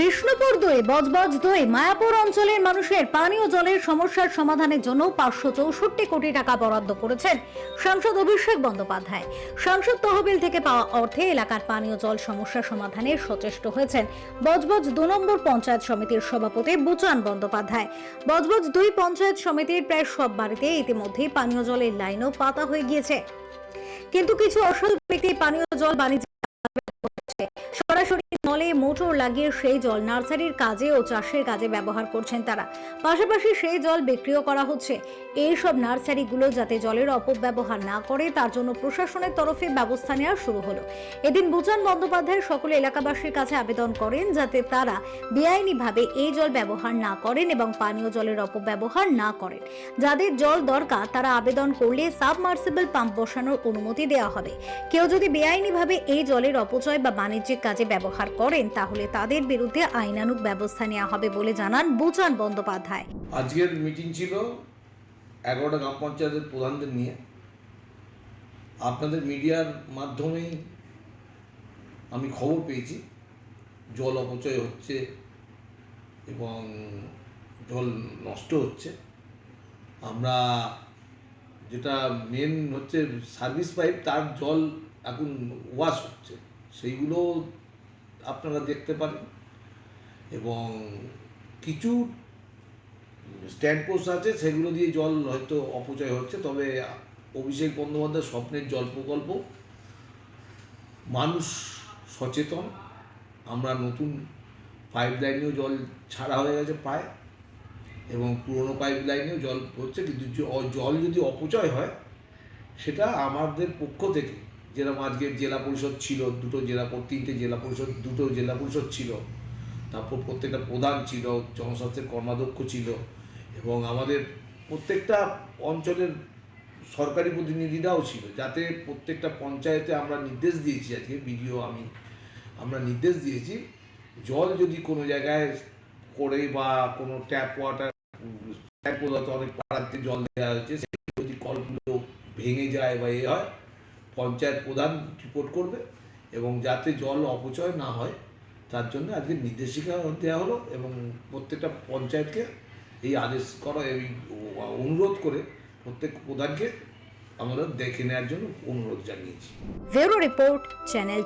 বিষ্ণুপুর দুই, বজবজ দুই, মায়াপুর অঞ্চলের মানুষের পানীয় জলের সমস্যার সমাধানের জন্য পাঁচশো চৌষট্টি কোটি টাকা বরাদ্দ করেছেন সাংসদ অভিষেক বন্দ্যোপাধ্যায়। সাংসদ তহবিল থেকে পাওয়া অর্থে এলাকার পানীয় জল সমস্যা সমাধানে সচেষ্ট হয়েছেন বজবজ দু নম্বর পঞ্চায়েত সমিতির সভাপতি বুচান বন্দ্যোপাধ্যায়। বজবজ দুই পঞ্চায়েত সমিতির প্রায় সব বাড়িতে ইতিমধ্যেই পানীয় জলের লাইনও পাতা হয়ে গিয়েছে। কিন্তু কিছু অসৎ ব্যক্তি পানীয় জল বাণিজ্য। সরাসরি নলে মোটর লাগিয়ে সেই জল নার্সারির কাজে ও চাষের কাজে ব্যবহার করছেন তারা। পাশাপাশি সেই জল বিক্রিও করা হচ্ছে। এই সব নার্সারিগুলো যাতে জলের অপব্যবহার না করে, তার জন্য প্রশাসনের তরফে ব্যবস্থা নেওয়া শুরু হলো। এদিন বুচান বন্দ্যোপাধ্যায় সকল এলাকাবাসীর কাছে আবেদন করেন যাতে তারা বেআইনিভাবে এই জল ব্যবহার না করেন এবং পানীয় জলের অপব্যবহার না করেন। যাদের জল দরকার, তারা আবেদন করলে সাবমার্সিবল পাম্প বসানোর অনুমতি দেওয়া হবে। কেউ যদি বেআইনিভাবে এই জলের অপচয় বা বাণিজ্যিক কাজে ব্যবহার করেন, তাহলে তাদের বিরুদ্ধে আইনানুগ ব্যবস্থা নেওয়া হবে বলে জানান বুচান বন্দ্যোপাধ্যায়। আজকের মিটিং ছিল এগারোটা গ্রাম পঞ্চায়েতের প্রধানদের নিয়ে। আপনাদের মিডিয়ার মাধ্যমেই আমি খবর পেয়েছি। জল অপচয় হচ্ছে এবং জল নষ্ট হচ্ছে। আমরা যেটা মেন হচ্ছে সার্ভিস পাইপ তার জল এখন ওয়াশ হচ্ছে। সেইগুলো আপনারা দেখতে পারেন। এবং কিছু স্ট্যান্ড পোস্ট আছে, সেগুলো দিয়ে জল হয়তো অপচয় হচ্ছে। তবে অভিষেক বন্দ্যোপাধ্যায় স্বপ্নের জল প্রকল্প। মানুষ সচেতন। আমরা নতুন পাইপ লাইনেও জল ছাড়া হয়ে গেছে প্রায়। এবং পুরনো পাইপ লাইনেও জল হচ্ছে। কিন্তু জল যদি অপচয় হয়, সেটা আমাদের পক্ষ থেকে যেরকম আজকে জেলা পরিষদ ছিল, দুটো জেলা তিনটে জেলা পরিষদ, দুটো জেলা পরিষদ ছিল। তারপর প্রত্যেকটা প্রধান ছিল, জনস্বাস্থ্যের কর্মাধ্যক্ষ ছিল এবং আমাদের প্রত্যেকটা অঞ্চলের সরকারি প্রতিনিধিরাও ছিল, যাতে প্রত্যেকটা পঞ্চায়েতে আমরা নির্দেশ দিয়েছি আজকে, বিডিও আমি, আমরা নির্দেশ দিয়েছি, জল যদি কোনো জায়গায় করে বা কোনো ট্যাপ ওয়াটার ট্যাপ অনেক পাড়াতে জল দেওয়া হয়েছে যদি কলগুলো ভেঙে যায় বা এ হয় পঞ্চায়েত প্রধান রিপোর্ট করবে এবং যাতে জল অপচয় না হয়, তার জন্য আজকে নির্দেশিকা দেওয়া হলো এবং প্রত্যেকটা পঞ্চায়েতকে এই আদেশ করা, এই অনুরোধ করে প্রত্যেক প্রধানকে আমরা দেখে নেওয়ার জন্য অনুরোধ জানিয়েছি। Report, channel